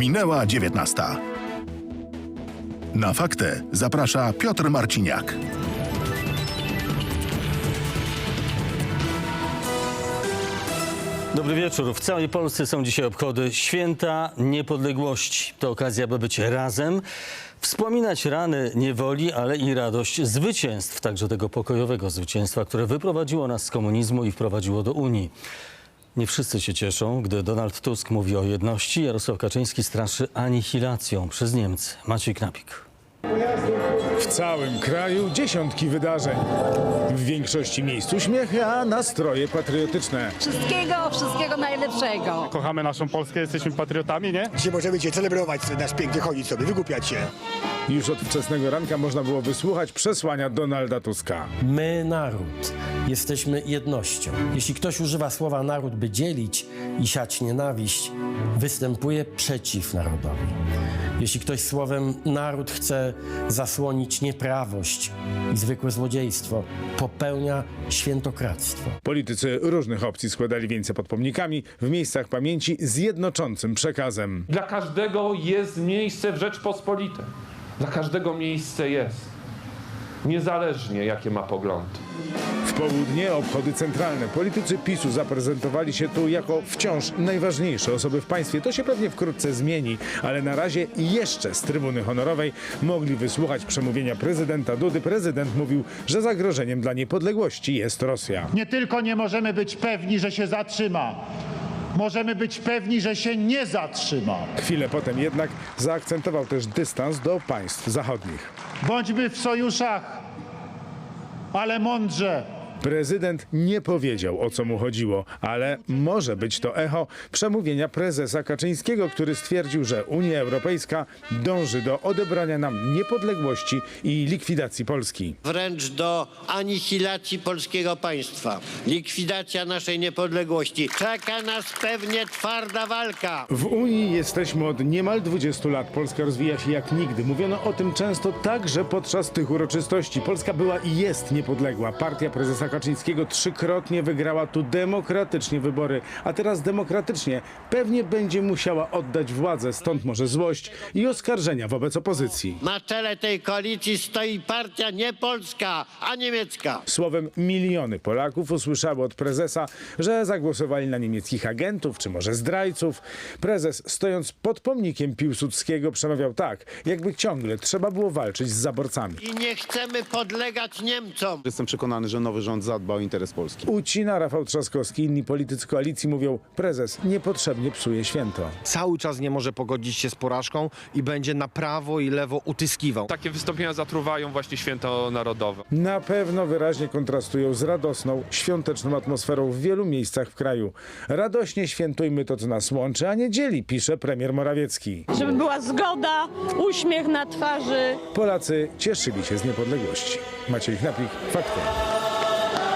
Minęła 19. Na faktę zaprasza Piotr Marciniak. Dobry wieczór. W całej Polsce są dzisiaj obchody Święta Niepodległości. To okazja, by być razem, wspominać rany niewoli, ale i radość zwycięstw, także tego pokojowego zwycięstwa, które wyprowadziło nas z komunizmu i wprowadziło do Unii. Nie wszyscy się cieszą, gdy Donald Tusk mówi o jedności, Jarosław Kaczyński straszy anihilacją przez Niemcy. Maciej Knapik. W całym kraju dziesiątki wydarzeń. W większości miejsc uśmiechy, a nastroje patriotyczne. Wszystkiego, wszystkiego najlepszego. Kochamy naszą Polskę, jesteśmy patriotami, nie? Dzisiaj możemy cię celebrować nasz piękny chodzić sobie, wygłupiać się. Już od wczesnego ranka można było wysłuchać przesłania Donalda Tuska. My, naród, jesteśmy jednością. Jeśli ktoś używa słowa naród, by dzielić i siać nienawiść, występuje przeciw narodowi. Jeśli ktoś słowem naród chce zasłonić nieprawość i zwykłe złodziejstwo, popełnia świętokradztwo. Politycy różnych opcji składali wieńce pod pomnikami w miejscach pamięci z jednoczącym przekazem. Dla każdego jest miejsce w Rzeczpospolitej. Dla każdego miejsce jest. Niezależnie jakie ma poglądy. W południe obchody centralne. Politycy PiSu zaprezentowali się tu jako wciąż najważniejsze osoby w państwie. To się pewnie wkrótce zmieni, ale na razie jeszcze z trybuny honorowej mogli wysłuchać przemówienia prezydenta Dudy. Prezydent mówił, że zagrożeniem dla niepodległości jest Rosja. Nie tylko nie możemy być pewni, że się zatrzyma, możemy być pewni, że się nie zatrzyma. Chwilę potem jednak zaakcentował też dystans do państw zachodnich. Bądźmy w sojuszach, ale mądrze. Prezydent nie powiedział o co mu chodziło, ale może być to echo przemówienia prezesa Kaczyńskiego, który stwierdził, że Unia Europejska dąży do odebrania nam niepodległości i likwidacji Polski. wręcz do anihilacji polskiego państwa. Likwidacja naszej niepodległości. Czeka nas pewnie twarda walka. W Unii jesteśmy od niemal 20 lat. Polska rozwija się jak nigdy. Mówiono o tym często także podczas tych uroczystości. Polska była i jest niepodległa. Partia prezesa Kaczyńskiego trzykrotnie wygrała tu demokratycznie wybory, a teraz demokratycznie pewnie będzie musiała oddać władzę. Stąd może złość i oskarżenia wobec opozycji. Na czele tej koalicji stoi partia nie polska, a niemiecka. Słowem, miliony Polaków usłyszały od prezesa, że zagłosowali na niemieckich agentów, czy może zdrajców. Prezes, stojąc pod pomnikiem Piłsudskiego, przemawiał tak, jakby ciągle trzeba było walczyć z zaborcami. I nie chcemy podlegać Niemcom. Jestem przekonany, że nowy rząd zadba o interes Polski. Ucina Rafał Trzaskowski, inni politycy koalicji mówią, prezes niepotrzebnie psuje święto. cały czas nie może pogodzić się z porażką i będzie na prawo i lewo utyskiwał. Takie wystąpienia zatruwają właśnie święto narodowe. Na pewno wyraźnie kontrastują z radosną, świąteczną atmosferą w wielu miejscach w kraju. Radośnie świętujmy to, co nas łączy, a nie dzieli, pisze premier Morawiecki. Żeby była zgoda, uśmiech na twarzy. Polacy cieszyli się z niepodległości. Maciej Knapik, fakty.